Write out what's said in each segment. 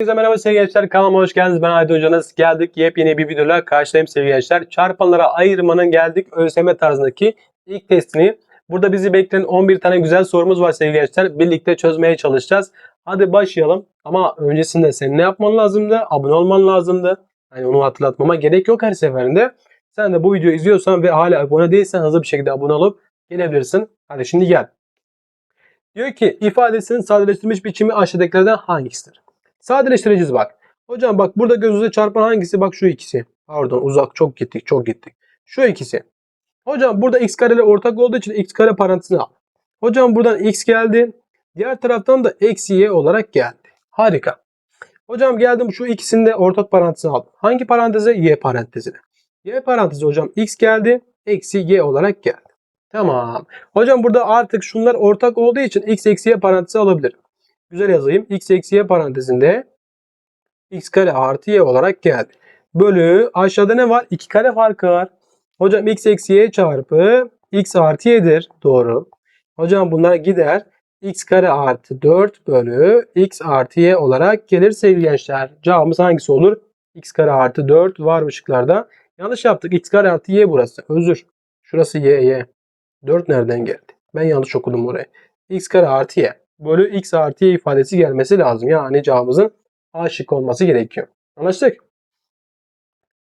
Herkese merhaba sevgili gençler kanalıma hoş geldiniz. Ben Haydi Hocanız. Geldik yepyeni bir videoyla karşılayayım sevgili gençler. Çarpanlara ayırmanın geldik ÖSYM tarzındaki ilk testini. Burada bizi bekleyen 11 tane güzel sorumuz var sevgili gençler. Birlikte çözmeye çalışacağız. Hadi başlayalım. Ama öncesinde senin ne yapman lazımdı? Abone olman lazımdı. Hani onu hatırlatmama gerek yok her seferinde. Sen de bu videoyu izliyorsan ve hala abone değilsen hızlı bir şekilde abone olup gelebilirsin. Hadi şimdi gel. Diyor ki ifadesinin sadeleştirilmiş biçimi aşağıdakilerden hangisidir? Sadeleştireceğiz bak. Hocam bak burada gözünüze çarpan hangisi? Bak şu ikisi. Pardon uzak çok gittik çok gittik. Şu ikisi. Hocam burada x kareyle ortak olduğu için x kare parantezine al. Hocam buradan x geldi. Diğer taraftan da eksi y olarak geldi. Harika. Hocam geldim şu ikisini de ortak parantezine aldım. Hangi paranteze? Y parantezine. Y parantezi hocam x geldi. Eksi y olarak geldi. Tamam. Hocam burada artık şunlar ortak olduğu için x eksi y parantezi alabilirim. Güzel yazayım. x eksi y parantezinde x kare artı y olarak geldi. Bölü aşağıda ne var? 2 kare farkı var. Hocam x eksi y çarpı x artı y'dir. Doğru. Hocam bunlar gider. x kare artı 4 bölü x artı y olarak gelir sevgili gençler. Cevabımız hangisi olur? x kare artı 4 var mı şıklarda? Yanlış yaptık. x kare artı y burası. Özür. Şurası y y. 4 nereden geldi? Ben yanlış okudum burayı. x kare artı y bölü x artı y ifadesi gelmesi lazım. Yani cevabımızın A şık olması gerekiyor. Anlaştık?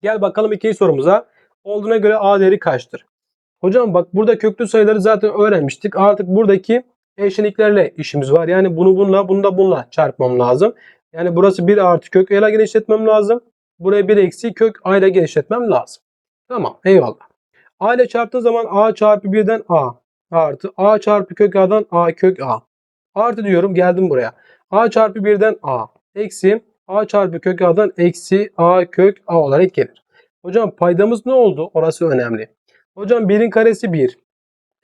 Gel bakalım ikinci sorumuza. Olduğuna göre A değeri kaçtır? Hocam bak burada köklü sayıları zaten öğrenmiştik. Artık buradaki eşleniklerle işimiz var. Yani bunu bununla bunu da bununla çarpmam lazım. Yani burası 1 artı kök A ile genişletmem lazım. Buraya 1 eksi kök A ile genişletmem lazım. Tamam eyvallah. A ile çarptığın zaman A çarpı 1'den A artı A çarpı kök A'dan A kök A. Artı diyorum geldim buraya. A çarpı 1'den A. Eksi A çarpı kök A'dan eksi A kök A olarak gelir. Hocam paydamız ne oldu? Orası önemli. Hocam 1'in karesi 1.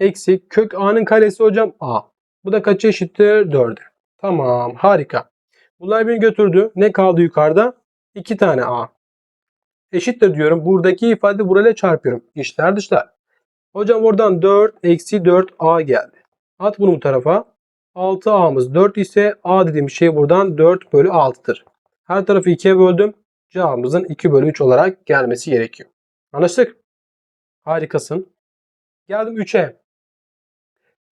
Eksi kök A'nın karesi hocam A. Bu da kaça eşittir? 4'e. Tamam harika. Bunlar beni götürdü. Ne kaldı yukarıda? 2 tane A. Eşittir diyorum. Buradaki ifade burayla çarpıyorum. İşler dışlar. Hocam oradan 4 eksi 4A geldi. At bunu bu tarafa. 6A'mız 4 ise A dediğim şey buradan 4 bölü 6'dır. Her tarafı 2'ye böldüm. Cevabımızın 2 bölü 3 olarak gelmesi gerekiyor. Anlaştık? Harikasın. Geldim 3'e.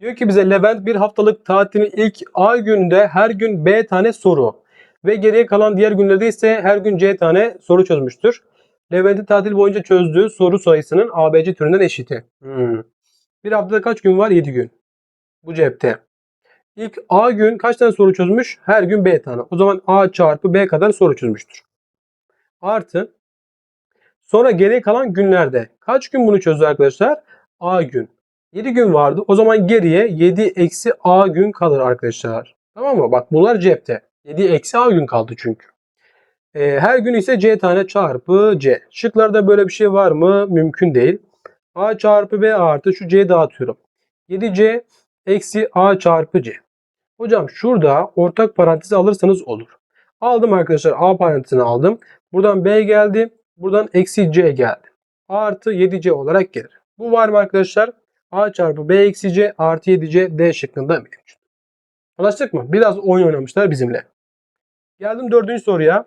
Diyor ki bize Levent bir haftalık tatilin ilk A gününde her gün B tane soru ve geriye kalan diğer günlerde ise her gün C tane soru çözmüştür. Levent'in tatil boyunca çözdüğü soru sayısının ABC türünden eşiti. Hmm. Bir haftada kaç gün var? 7 gün. Bu cepte. İlk A gün kaç tane soru çözmüş? Her gün B tane. O zaman A çarpı B kadar soru çözmüştür. Artı sonra geriye kalan günlerde kaç gün bunu çözdü arkadaşlar? A gün. 7 gün vardı. O zaman geriye 7 eksi A gün kalır arkadaşlar. Tamam mı? Bak bunlar cepte. 7 eksi A gün kaldı çünkü. Ee, her gün ise C tane çarpı C. Şıklarda böyle bir şey var mı? Mümkün değil. A çarpı B artı şu C'yi dağıtıyorum. 7C eksi A çarpı C. Hocam şurada ortak parantezi alırsanız olur. Aldım arkadaşlar A parantezini aldım. Buradan B geldi. Buradan eksi C geldi. A artı 7C olarak gelir. Bu var mı arkadaşlar? A çarpı B eksi C artı 7C D şıkkında mevcut. Anlaştık mı? Biraz oyun oynamışlar bizimle. Geldim dördüncü soruya.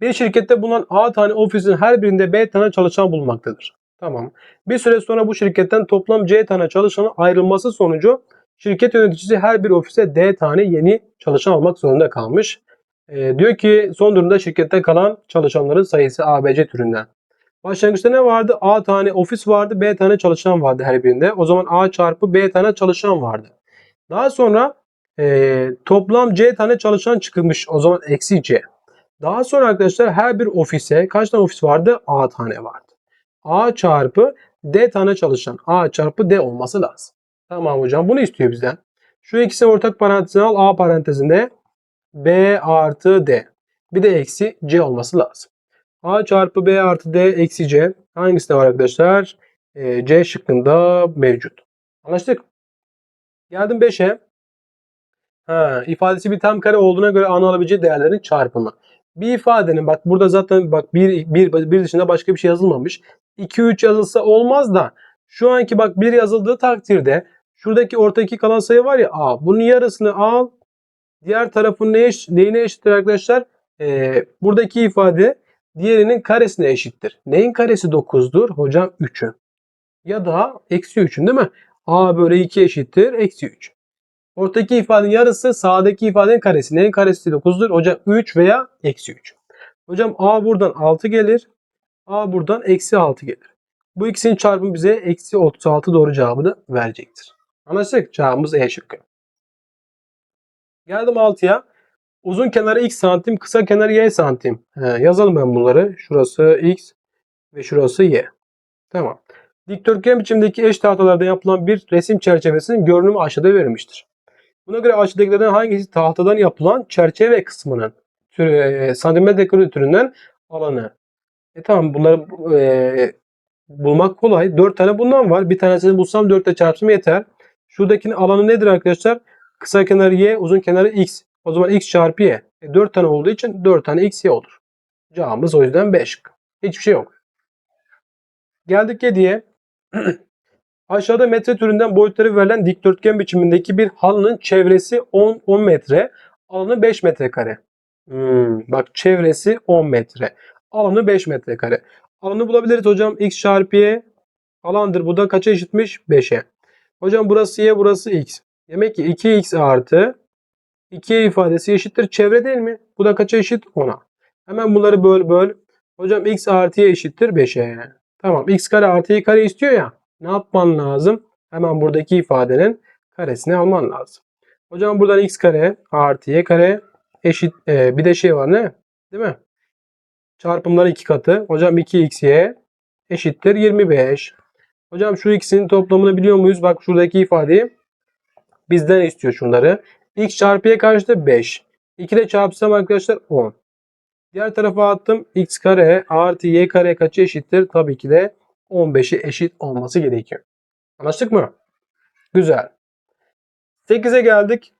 Bir şirkette bulunan A tane ofisin her birinde B tane çalışan bulunmaktadır. Tamam. Bir süre sonra bu şirketten toplam C tane çalışanın ayrılması sonucu şirket yöneticisi her bir ofise D tane yeni çalışan almak zorunda kalmış. Ee, diyor ki son durumda şirkette kalan çalışanların sayısı ABC türünden. Başlangıçta ne vardı? A tane ofis vardı, B tane çalışan vardı her birinde. O zaman A çarpı B tane çalışan vardı. Daha sonra e, toplam C tane çalışan çıkmış. O zaman eksi C. Daha sonra arkadaşlar her bir ofise kaç tane ofis vardı? A tane vardı. A çarpı D tane çalışan. A çarpı D olması lazım. Tamam hocam bunu istiyor bizden. Şu ikisini ortak parantezine al. A parantezinde B artı D. Bir de eksi C olması lazım. A çarpı B artı D eksi C. Hangisi de var arkadaşlar? Ee, C şıkkında mevcut. Anlaştık. Geldim 5'e. Ha, ifadesi bir tam kare olduğuna göre ana alabileceği değerlerin çarpımı. Bir ifadenin bak burada zaten bak bir, bir, bir dışında başka bir şey yazılmamış. 2 3 yazılsa olmaz da şu anki bak 1 yazıldığı takdirde şuradaki ortadaki kalan sayı var ya A. Bunun yarısını al. Diğer tarafın neye, neyine eşittir arkadaşlar? Ee, buradaki ifade diğerinin karesine eşittir. Neyin karesi 9'dur? Hocam 3'ün. Ya da eksi 3'ün değil mi? A bölü 2 eşittir. Eksi 3. Ortadaki ifadenin yarısı sağdaki ifadenin karesi. Neyin karesi 9'dur? Hocam 3 veya eksi 3. Hocam A buradan 6 gelir. A buradan eksi 6 gelir. Bu ikisinin çarpımı bize eksi 36 doğru cevabını verecektir. Anlaştık. Cevabımız E şıkkı. Geldim 6'ya. Uzun kenarı x santim, kısa kenarı y santim. He, yazalım ben bunları. Şurası x ve şurası y. Tamam. Dikdörtgen biçimdeki eş tahtalardan yapılan bir resim çerçevesinin görünümü aşağıda verilmiştir. Buna göre aşağıdakilerden hangisi tahtadan yapılan çerçeve kısmının türü, e, santimetre kare türünden alanı? E tamam bunları e, bulmak kolay. 4 tane bundan var. Bir tanesini bulsam 4 ile çarpsam yeter. Şuradakinin alanı nedir arkadaşlar? Kısa kenarı y, uzun kenarı x. O zaman x çarpı y. E 4 tane olduğu için 4 tane x y olur. Cevabımız o yüzden 5. Hiçbir şey yok. Geldik 7'ye. Aşağıda metre türünden boyutları verilen dikdörtgen biçimindeki bir halının çevresi 10, 10 metre, alanı 5 metrekare. Hmm, bak çevresi 10 metre, alanı 5 metrekare. Alanı bulabiliriz hocam. x çarpı y alandır. Bu da kaça eşitmiş? 5'e. Hocam burası y, burası x. Demek ki 2x artı 2 ifadesi eşittir çevre değil mi? Bu da kaça eşit? 10'a. Hemen bunları böl böl. Hocam x artı y eşittir 5'e. Tamam x kare artı y kare istiyor ya. Ne yapman lazım? Hemen buradaki ifadenin karesini alman lazım. Hocam buradan x kare artı y kare eşit e, bir de şey var ne? Değil mi? Çarpımları iki katı. Hocam 2xy eşittir 25. Hocam şu ikisinin toplamını biliyor muyuz? Bak şuradaki ifadeyi bizden istiyor şunları. x çarpı y karşıda 5. 2 ile çarpsam arkadaşlar 10. Diğer tarafa attım. x kare artı y kare kaçı eşittir? Tabii ki de 15'e eşit olması gerekiyor. Anlaştık mı? Güzel. 8'e geldik.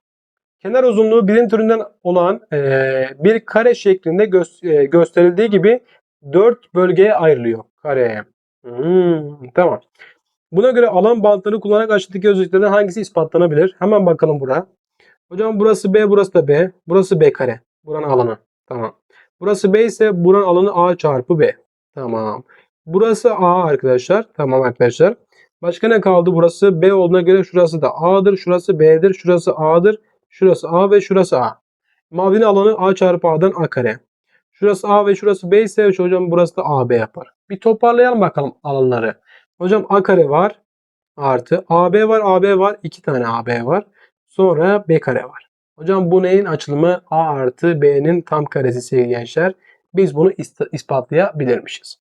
Kenar uzunluğu birim türünden olan eee, bir kare şeklinde gö- gösterildiği gibi 4 bölgeye ayrılıyor. Kareye. Hmm, tamam. Buna göre alan bantları kullanarak aşağıdaki özelliklerden hangisi ispatlanabilir? Hemen bakalım bura. Hocam burası B, burası da B. Burası B kare. Buranın alanı. Tamam. Burası B ise buranın alanı A çarpı B. Tamam. Burası A arkadaşlar. Tamam arkadaşlar. Başka ne kaldı? Burası B olduğuna göre şurası da A'dır. Şurası B'dir. Şurası A'dır. Şurası A ve şurası A. Mavinin alanı A çarpı A'dan A kare. Şurası A ve şurası B ise hocam burası da AB yapar. Bir toparlayalım bakalım alanları. Hocam A kare var. Artı AB var AB var. iki tane AB var. Sonra B kare var. Hocam bu neyin açılımı? A artı B'nin tam karesi sevgili gençler. Biz bunu ispatlayabilirmişiz.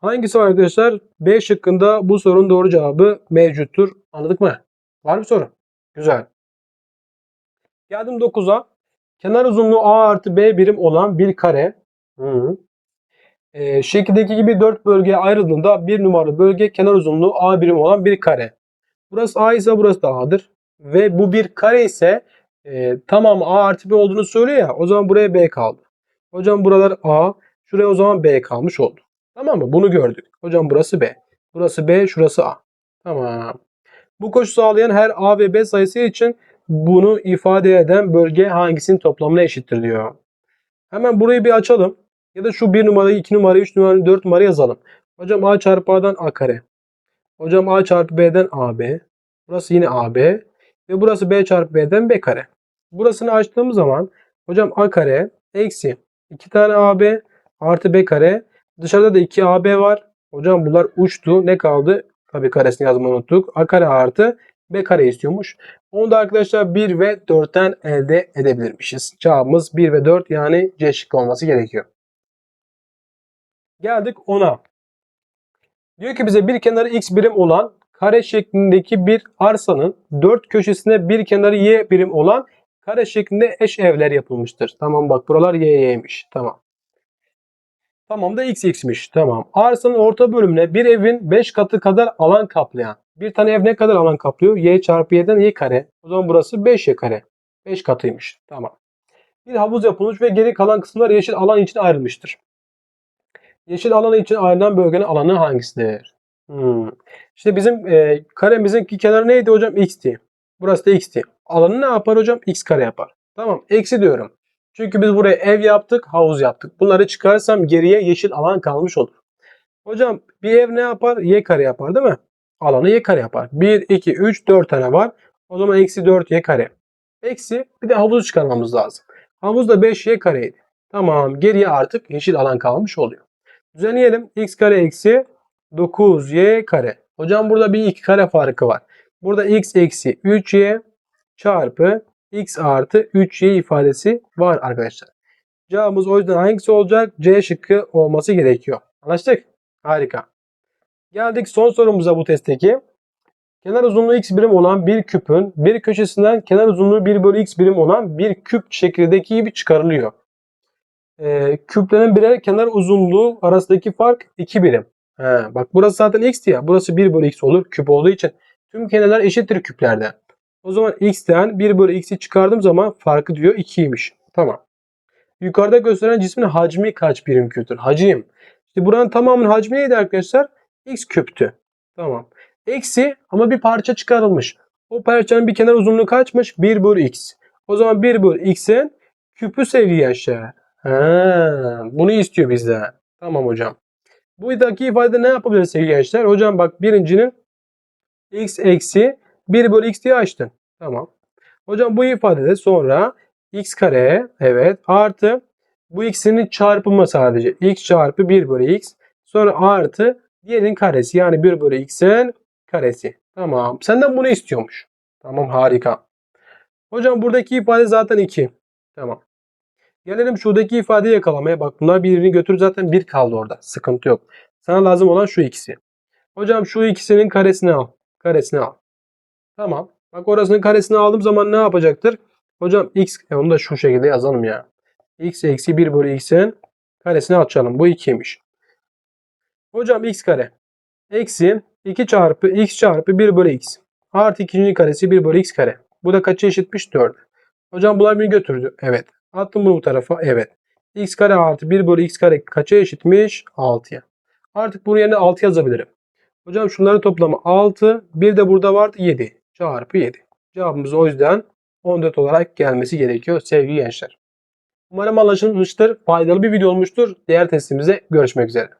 Hangisi var arkadaşlar? B şıkkında bu sorunun doğru cevabı mevcuttur. Anladık mı? Var mı soru? Güzel. Geldim 9'a. Kenar uzunluğu A artı B birim olan bir kare. Hı. Ee, şekildeki gibi 4 bölgeye ayrıldığında bir numaralı bölge kenar uzunluğu A birim olan bir kare. Burası A ise burası da A'dır. Ve bu bir kare ise e, tamamı A artı B olduğunu söylüyor ya. O zaman buraya B kaldı. Hocam buralar A. Şuraya o zaman B kalmış oldu. Tamam mı? Bunu gördük. Hocam burası B. Burası B. Şurası A. Tamam. Bu koşu sağlayan her A ve B sayısı için bunu ifade eden bölge hangisinin toplamına eşittir diyor. Hemen burayı bir açalım. Ya da şu 1 numarayı, 2 numarayı, 3 numarayı, 4 numarayı yazalım. Hocam A çarpı A'dan A kare. Hocam A çarpı B'den AB. Burası yine AB. Ve burası B çarpı B'den B kare. Burasını açtığımız zaman hocam A kare eksi 2 tane AB artı B kare. Dışarıda da 2 AB var. Hocam bunlar uçtu. Ne kaldı? Tabii karesini yazmayı unuttuk. A kare artı B kare istiyormuş. Onu da arkadaşlar 1 ve 4'ten elde edebilirmişiz. Cevabımız 1 ve 4 yani C şıkkı olması gerekiyor. Geldik 10'a. Diyor ki bize bir kenarı x birim olan kare şeklindeki bir arsanın dört köşesine bir kenarı y birim olan kare şeklinde eş evler yapılmıştır. Tamam bak buralar y y'ymiş. Tamam. Tamam da x x'miş. Tamam. Arsanın orta bölümüne bir evin 5 katı kadar alan kaplayan. Bir tane ev ne kadar alan kaplıyor? y çarpı y'den y kare. O zaman burası 5y kare. 5 katıymış. Tamam. Bir havuz yapılmış ve geri kalan kısımlar yeşil alan için ayrılmıştır. Yeşil alanı için ayrılan bölgenin alanı hangisidir? Hmm. İşte bizim e, karemizin kenarı neydi hocam? X'ti. Burası da X'ti. Alanı ne yapar hocam? X kare yapar. Tamam. Eksi diyorum. Çünkü biz buraya ev yaptık, havuz yaptık. Bunları çıkarsam geriye yeşil alan kalmış olur. Hocam bir ev ne yapar? Y kare yapar değil mi? Alanı y kare yapar. 1, 2, 3, 4 tane var. O zaman eksi 4 y kare. Eksi bir de havuzu çıkarmamız lazım. Havuz da 5 y kareydi. Tamam geriye artık yeşil alan kalmış oluyor. Düzenleyelim. x kare eksi 9y kare. Hocam burada bir 2 kare farkı var. Burada x eksi 3y çarpı x artı 3y ifadesi var arkadaşlar. Cevabımız o yüzden hangisi olacak? C şıkkı olması gerekiyor. Anlaştık? Harika. Geldik son sorumuza bu testteki. Kenar uzunluğu x birim olan bir küpün bir köşesinden kenar uzunluğu 1 bölü x birim olan bir küp şeklindeki gibi çıkarılıyor. Ee, küplerin birer kenar uzunluğu arasındaki fark 2 birim. He, bak burası zaten x ya. Burası 1 bölü x olur küp olduğu için. Tüm kenarlar eşittir küplerde. O zaman x'ten 1 bölü x'i çıkardığım zaman farkı diyor 2'ymiş. Tamam. Yukarıda gösteren cismin hacmi kaç birim küptür? Hacim. İşte buranın tamamının hacmi neydi arkadaşlar? X küptü. Tamam. Eksi ama bir parça çıkarılmış. O parçanın bir kenar uzunluğu kaçmış? 1 bölü x. O zaman 1 bölü x'in küpü sevgili gençler. Ha, bunu istiyor bizden. Tamam hocam. Bu idaki ifade ne yapabiliriz sevgili gençler? Hocam bak birincinin x eksi 1 bölü x diye açtın. Tamam. Hocam bu ifadede sonra x kare evet artı bu x'inin çarpımı sadece. x çarpı 1 bölü x. Sonra artı diğerinin karesi yani 1 bölü x'in karesi. Tamam. Senden bunu istiyormuş. Tamam harika. Hocam buradaki ifade zaten 2. Tamam. Gelelim şuradaki ifadeyi yakalamaya. Bak bunlar birbirini götür zaten 1 kaldı orada. Sıkıntı yok. Sana lazım olan şu ikisi. Hocam şu ikisinin karesini al. Karesini al. Tamam. Bak orasının karesini aldığım zaman ne yapacaktır? Hocam x e onu da şu şekilde yazalım ya. x eksi 1 bölü x'in karesini açalım. Bu 2'ymiş. Hocam x kare eksi 2 çarpı x çarpı 1 bölü x. Artı ikincinin karesi 1 bölü x kare. Bu da kaça eşitmiş? 4. Hocam bunlar beni götürdü. Evet. Attım bunu bu tarafa. Evet. x kare artı 1 bölü x kare kaça eşitmiş? 6'ya. Artık bunun yerine 6 yazabilirim. Hocam şunların toplamı 6. Bir de burada vardı 7. Çarpı 7. Cevabımız o yüzden 14 olarak gelmesi gerekiyor sevgili gençler. Umarım anlaşılmıştır. Faydalı bir video olmuştur. Diğer testimizde görüşmek üzere.